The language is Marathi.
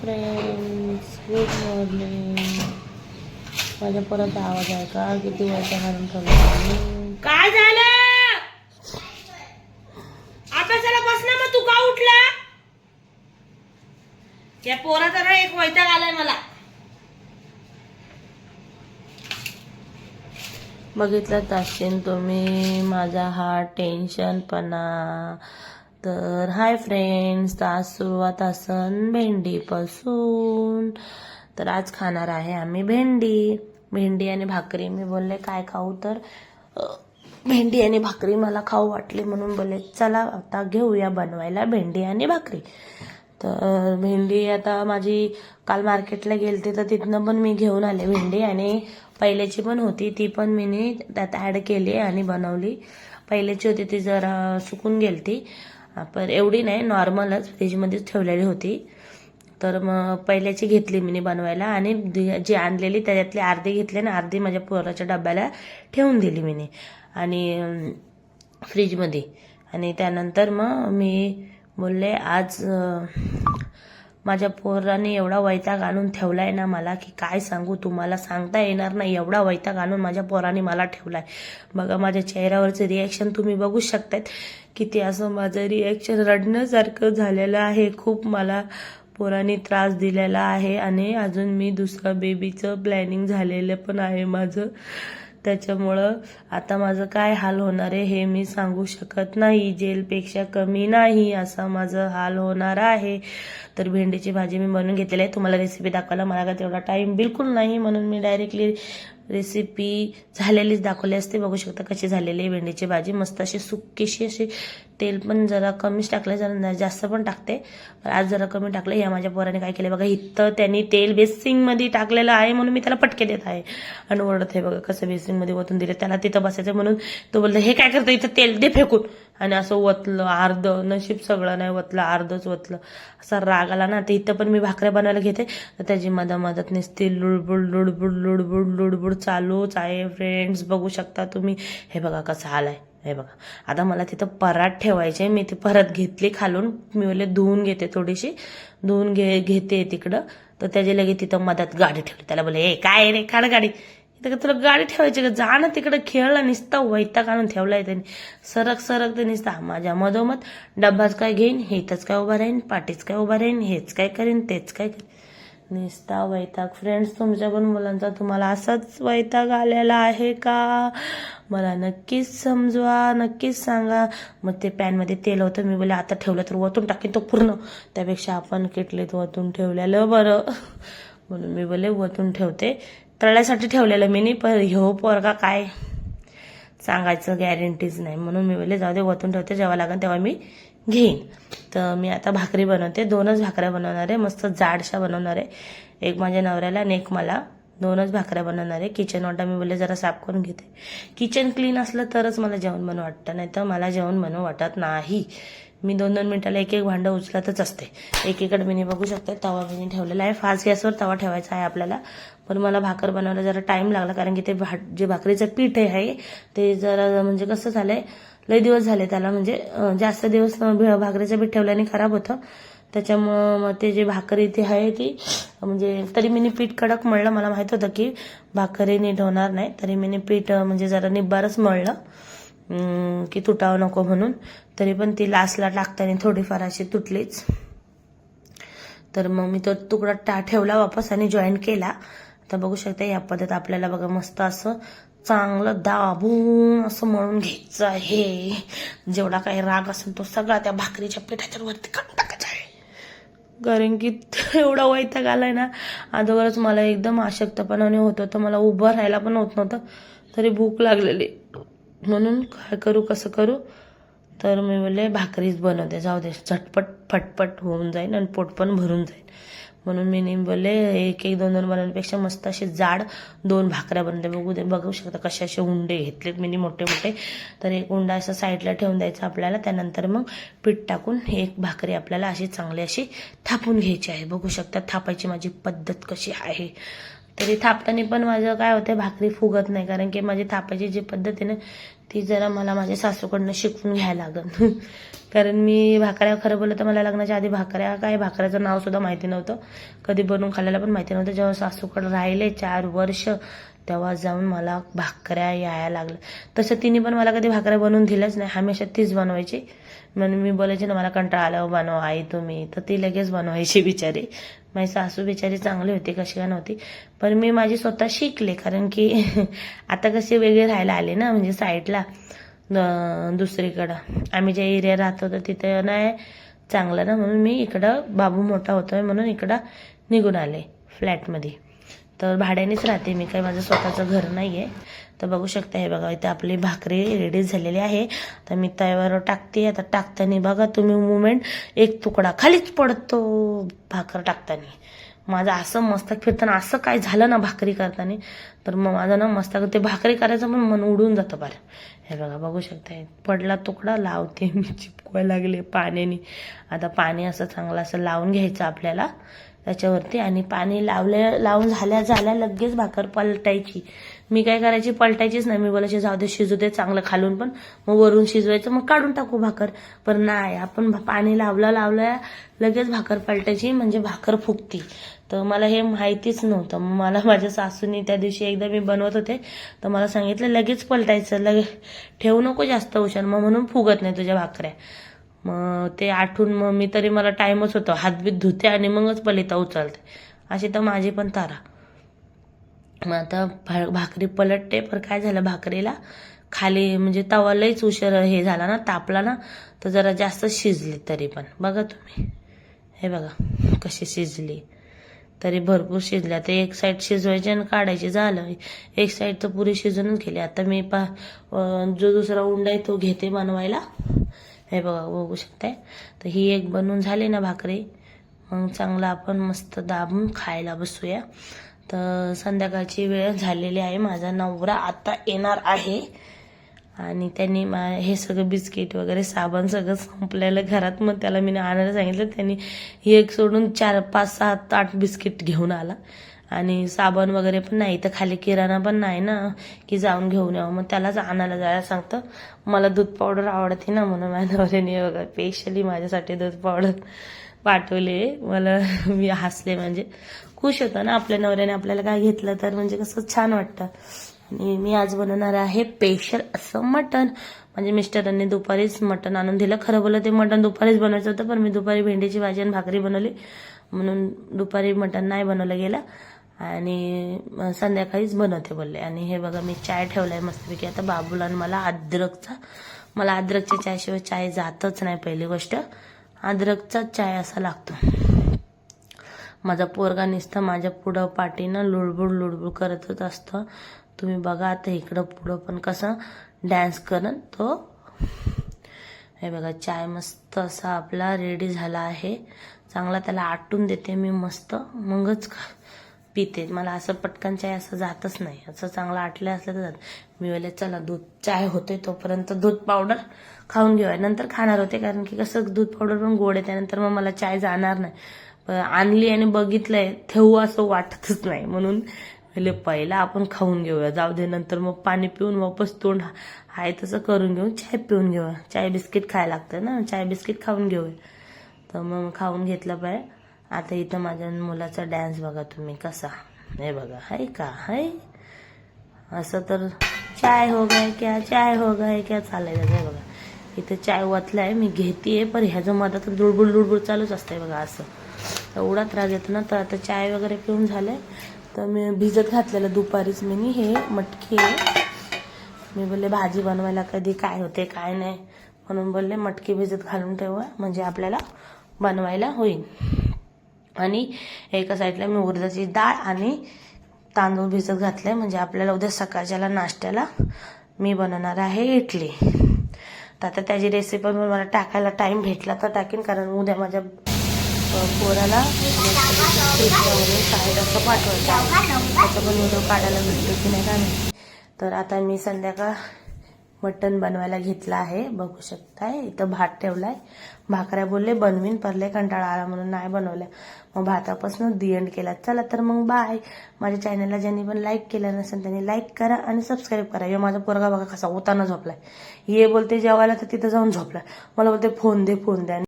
फ्रेंड्स गुड मॉर्निंग माझ्या परत आवाज आहे का? किती वेळचा काय झालं? अभ्यासाला बस ना मग तू का उठला? या पोराचा ना एक वैताग आलाय मला. बघितलं असेल तुम्ही माझा हा टेन्शनपणा तर हाय फ्रेंड्स तर आज सुरुवात असन भेंडीपासून तर आज खाणार आहे आम्ही भेंडी. भेंडी आणि भाकरी. मी बोलले काय खाऊ? तर भेंडी आणि भाकरी मला खाऊ वाटली म्हणून बोलले चला आता घेऊया बनवायला भेंडी आणि भाकरी. तर भेंडी आता माझी काल मार्केटला गेलते तर तिथनं पण मी घेऊन आले भेंडी आणि पहिल्याची पण होती ती पण मी त्यात ॲड केली आणि बनवली. पहिल्याची होती ती जरा सुकून गेलती. पण एवढी नाही नॉर्मलच फ्रीजमध्येच ठेवलेली होती. तर मग पहिल्याची घेतली मी बनवायला आणि दि- जी आणलेली त्याच्यातली अर्धी घेतली आणि अर्धी माझ्या पोराच्या डब्याला ठेवून दिली मी आणि फ्रीजमध्ये. आणि त्यानंतर मग मी बोलले आज माझ्या पोराने एवढा वैताग आणून ठेवला आहे ना मला की काय सांगू तुम्हाला? सांगता येणार नाही. एवढा वैताग आणून माझ्या पोराने मला ठेवला आहे बघा माझ्या चेहऱ्यावरचं रिॲक्शन तुम्ही बघू शकतात ते असं माझं रिॲक्शन रडण्यासारखं झालेलं आहे. खूप मला पोराने त्रास दिलेला आहे आणि अजून मी दुसरा बेबीचं प्लॅनिंग झालेलं पण आहे माझं. त्याच्यामुळं आता माझं काय हाल होणार आहे हे मी सांगू शकत नाही. जेलपेक्षा कमी नाही असा माझं हाल होणार आहे. तर भेंडीची भाजी मी बनवून घेतलेली आहे. तुम्हाला रेसिपी दाखवायला मला का तेवढा टाईम बिलकुल नाही म्हणून मी डायरेक्टली रेसिपी झालेलीच दाखवली असते. बघू शकता कशी झालेली आहे. भेंडीची भाजी मस्त अशी सुक्कीशी अशी तेल पण जरा कमीच टाकलं जरा जास्त पण टाकते. आज जरा कमी टाकलं या माझ्या पोराने काय केलं बघा इथं त्यांनी तेल बेसिंगमध्ये टाकलेलं आहे म्हणून मी त्याला पटके देत आहे. आणि ओरडत आहे बघा कसं बेसिंगमध्ये ओतून दिलं. त्याला तिथं बसायचं म्हणून तो बोलतो हे काय करतं इथं तेल दे फेकून. आणि असं ओतलं अर्ध नशीब सगळं नाही ओतलं अर्धच ओतलं असा राग आला ना तर इथं पण मी भाकऱ्या बनवायला घेते. तर त्याची मधा मदत नसते लुडबुड लुडबुड लुडबुड लुडबुड चालूच आहे फ्रेंड्स बघू शकता तुम्ही. हे बघा कसं आलाय हे बघा. आता मला तिथं परात ठेवायचे मी ती परत घेतली खालून. मी बोलले धुवून घेते थोडीशी. धुवून घे घेते तिकडं. तर त्याची लगेच तिथं मदत गाडी ठेवली. त्याला बोले ए काय रे? काढ गाडी. इथं तुला गाडी ठेवायची का? जा ना तिकडं खेळला निसता वैताग आणून ठेवलाय त्यांनी. सरक सरक ते निसता माझ्या मधोमध. डब्बाच काय घेईन हेतच काय उभा राहीन पाठीच काय उभा राहीन हेच काय करीन तेच काय करीन. निसता वैताग. फ्रेंड्स तुमच्या पण मुलांचा तुम्हाला असाच वैताग आलेला आहे का? मला नक्कीच समजवा नक्कीच सांगा. मग ते पॅनमध्ये तेल होतं मी बोले आता ठेवलं तर वतून टाकेन तो पूर्ण. त्यापेक्षा आपण किटलीत वतून ठेवलेलं बरं. म्हणून मी बोले वतून ठेवते. तळण्यासाठी ठेवलेलं मी नाही पण ह्यो पोरगा काय सांगायचं गॅरंटीच नाही. म्हणून मी बोलले जाऊ दे वतून ठेवते जेव्हा लागेल तेव्हा मी घेईन. तर मी आता भाकरी बनवते दोनच भाकऱ्या बनवणार आहे मस्त जाडशा बनवणार आहे एक माझ्या नवऱ्याला आणि एक मला. दोनच भाकऱ्या बनवणार आहे. किचन वाटा मी बोलले जरा साफ करून घेते. किचन क्लीन असलं तरच मला जेवण बनवू वाटतं नाही तर मला जेवण बनवू वाटत नाही. मी दोन दोन मिनिटाला एक एक भांडं उचलतच असते. एकीकडे मी बघू शकते तवा मी ठेवलेला आहे. फास्ट गॅसवर तवा ठेवायचा आहे आपल्याला. पण मला भाकर बनवायला जरा टाईम लागला कारण की ते भा जे भाकरीचं पीठ आहे ते जरा म्हणजे कसं झालंय लय दिवस झाले त्याला म्हणजे जास्त दिवस भाकरीचं पीठ ठेवल्याने खराब होतं. त्याच्यामुळं मग ते जे भाकरी ती आहे ती म्हणजे तरी मी पीठ कडक मळलं मला माहीत होतं की भाकरी नीट होणार नाही. तरी मी पीठ म्हणजे जरा निब्बारच मळलं. की तुटावं नको म्हणून. तरी पण ती लास्टला टाकताना थोडीफार अशी तुटलीच. तर मग मी तो तुकडा टा ठेवला वापस आणि जॉईन केला. तर बघू शकता या पद्धत आपल्याला बघा मस्त असं चांगलं दाबून असं मळून घ्यायचं आहे. जेवढा काही राग असेल तो सगळा त्या भाकरीच्या पिठाच्या वरती काढून कारण की एवढा वैताग आलाय ना अगोदरच मला एकदम अशक्तपणाने होतं. होतं मला उभं राहायला पण होत नव्हतं. तरी भूक लागलेली. म्हणून काय करू कसं करू? तर मी बोलले भाकरीच बनवते. जाऊ दे. झटपट फटपट होऊन जाईल आणि पोट पण भरून जाईल म्हणून मी नेहमी बोलले एक एक दोन दोन बनवण्यापेक्षा मस्त असे जाड दोन भाकऱ्या बनवते बघू दे बघू शकता कसे असे उंडे घेतलेत मी मोठे मोठे. तर एक उंडा असं साईडला ठेवून द्यायचा आपल्याला. त्यानंतर मग पीठ टाकून एक भाकरी आपल्याला अशी चांगली अशी थापून घ्यायची आहे. बघू शकता थापायची माझी पद्धत कशी आहे. तरी थापताना पण माझं काय होतं भाकरी फुगत नाही. कारण की माझी थापायची जी पद्धत आहे ना ती जरा मला माझ्या सासूकडनं शिकवून घ्यायला लागत कारण मी भाकऱ्या खरं बोललं तर मला लग्नाच्या आधी भाकऱ्या काय भाकऱ्याचं नावसुद्धा माहिती नव्हतं. कधी बनवून खाल्ल्याला पण माहिती नव्हतं. जेव्हा सासूकडं राहिले चार वर्ष तेव्हा जाऊन मला भाकऱ्या यायला लागलं तसं तिने पण मला कधी भाकऱ्या बनवून दिल्याच नाही. हमेशा तीच बनवायची. म्हणून मी बोलायचे ना मला कंटाळा आल्यावर हो, बनव आई तुम्ही. तर ती लगेच बनवायची बिचारी. माझी सासू बिचारी चांगली होती कशी का नव्हती. पण मी माझी स्वतः शिकले कारण की आता कसे वेगळे राहायला आले ना म्हणजे साईडला दुसरीकडं. आम्ही ज्या एरिया राहत होतो तिथं नाही चांगलं ना. म्हणून मी इकडं बाबू मोठा होतोय म्हणून इकडं निघून आले फ्लॅटमध्ये. तर भाड्यानेच राहते मी काही माझं स्वतःचं घर नाही आहे तर बघू शकता हे बघा इथे आपली भाकरी रेडी झालेली आहे. तर मी त्यावर टाकते आता टाकताना बघा तुम्ही मुमेंट एक तुकडा खालीच पडतो भाकर टाकताना. माझं असं मस्तक फिरताना असं काय झालं ना भाकरी करताना तर मग माझं ना मस्तक ते भाकरी करायचं पण मन उडून जातं बरं हे बघा बघू शकता पडला तुकडा लावते मी चिपकवायला लागले पाण्याने. आता पाणी असं चांगलं असं लावून घ्यायचं आपल्याला. त्याच्यावरती आणि पाणी लावल्या लावून झाल्या झाल्या लगेच भाकर पलटायची. मी काय करायची? पलटायचीच नाही. मी बोलायची जाऊ दे शिजू दे चांगलं खालून पण. मग वरून शिजवायचं मग काढून टाकू भाकर. पण नाही आपण भा- पाणी लावलं लावलं लगेच भाकर पलटायची म्हणजे भाकर फुगती. तर मला हे माहितीच नव्हतं. मला माझ्या सासूनी त्या दिवशी एकदा मी बनवत होते तर मला सांगितलं लगेच पलटायचं लगे ठेवू नको जास्त उशार मग म्हणून फुगत नाही तुझ्या भाकऱ्या. मग ते आठवून मग मी तरी मला टाईमच होतो. हातबीत धुते आणि मगच पलिता उचलते. अशी तर माझी पण तारा. मग आता भा भाकरी पलटते. पण काय झालं? भाकरीला खाली म्हणजे तवा लईच उशीर हे झाला ना तापला ना तर जरा जास्त शिजली तरी पण. बघा तुम्ही. हे बघा कशी शिजली. तरी भरपूर शिजल्या. ते एक साईड शिजवायची आणि काढायची झालं. एक साईड तर पुरी शिजूनच गेली. आता मी पा जो दुसरा उंडा आहे तो घेते बनवायला. हे बघा बघू शकताय? तर ही एक बनवून झाली ना भाकरी. मग चांगलं आपण मस्त दाबून खायला बसूया. तर संध्याकाळची वेळ झालेली आहे. माझा नवरा आता येणार आहे. आणि त्यांनी मा हे सगळं बिस्किट वगैरे साबण सगळं संपलेलं घरात. मग त्याला मी आणायला सांगितलं. त्यांनी एक सोडून चार पाच सात आठ बिस्किट घेऊन आला. आणि साबण वगैरे पण नाही तर खाली किराणा पण नाही ना की जाऊन घेऊन यावं. मग त्यालाच आणायला जायला सांगतं. मला दूध पावडर आवडते ना म्हणून माझ्या नवऱ्याने वगैरे स्पेशली माझ्यासाठी दूध पावडर पाठवले. मला मी हसले म्हणजे. खुश होतं ना आपल्या नवऱ्याने आपल्याला काय घेतलं तर म्हणजे कसं छान वाटतं. आणि मी आज बनवणार आहे स्पेशल असं मटण. म्हणजे मिस्टरांनी दुपारीच मटण आणून दिलं. खरं बोललं ते मटण दुपारीच बनवायचं होतं पण मी दुपारी भेंडीची भाजी आणि भाकरी बनवली. म्हणून दुपारी मटण नाही बनवलं गेलं. आणि संध्याकाळीच बनवते बोलले. आणि हे बघा मी चाय ठेवलाय मस्तपैकी. आता बाबूला आणि मला अद्रकचा मला अद्रकच्या चायशिवाय चाय जातच नाही पहिली गोष्ट. अद्रकचाच चाय असा लागतो. माझा पोरगा नुसतं माझ्या पुढं पाठीनं लुडबुड लुडबुड करतच असतं. तुम्ही बघा आता इकडं पुढं पण कसं डॅन्स करन तो. हे बघा चाय मस्त असा आपला रेडी झाला आहे. चांगला त्याला आटून देते मी मस्त. मगच खा- पिते. मला असं पटकन चाय असं जातच नाही. असं चांगलं आटलं असलं तर जात. मी वेळेला चला दूध चाय होते तोपर्यंत दूध पावडर खाऊन घेऊया. नंतर खाणार होते कारण की कसं दूध पावडर पण गोड आहे त्यानंतर मग मला चाय जाणार नाही. पण आणली आणि बघितलंय ठेवू असं वाटतच नाही. म्हणून म्हणजे पहिला आपण खाऊन घेऊया. जाऊ दे नंतर मग पाणी पिऊन वापस तोंड आहे तसं करून घेऊन चाय पिऊन घेऊया. चाय बिस्किट खायला लागतं ना चाय बिस्किट खाऊन घेऊया. तर मग खाऊन घेतलं पाहिजे आता इथं माझ्या मुलाचा डॅन्स बघा तुम्ही कसा. हे बघा हाय का? हाय? असं तर चाय हो गाय क्या चाय हो गाय क्या चालायचं हे बघा. इथं चाय वाचलाय मी घेतेय पण ह्याचं मधात लुडबुड लुडबुड चालूच असतंय बघा असं. एवढा त्रास येतो ना तर आता चाय वगैरे पिऊन झालंय. तर मी भिजत घातलेलं दुपारीच मी हे मटकी आहे. मी बोलले भाजी बनवायला कधी काय होते काय नाही. म्हणून बोलले मटकी भिजत घालून ठेवा म्हणजे आपल्याला बनवायला होईल. आणि एका साईडला मी उडदाची डाळ आणि तांदूळ भिजत घातले म्हणजे आपल्याला उद्या सकाळच्याला नाश्त्याला मी बनवणार आहे इडली. तर आता त्याची रेसिपी पण मला टाकायला टाईम भेटला तर टाकेन कारण उद्या माझ्या पोराला शाळेत असं पाठवायचं त्याचा पण व्हिडिओ काढायला भेटतो की नाही का नाही तर आता मी संध्याकाळ मटण बनवायला घेतलं आहे. बघू शकताय इथं भात ठेवलाय. भाकऱ्या बोलले बनवीन परले कंटाळा आला म्हणून नाही बनवल्या. मग भातापासून दी एंड केला. चला तर मग बाय माझ्या चॅनलला ज्यांनी पण लाईक केलं नसेल त्यांनी लाईक करा आणि सबस्क्राईब करा. हे माझा पोरगा बघा कसा होताना झोपलाय. ये बोलते जेवायला तर तिथं जाऊन झोपलाय मला बोलते फोन दे फोन द्या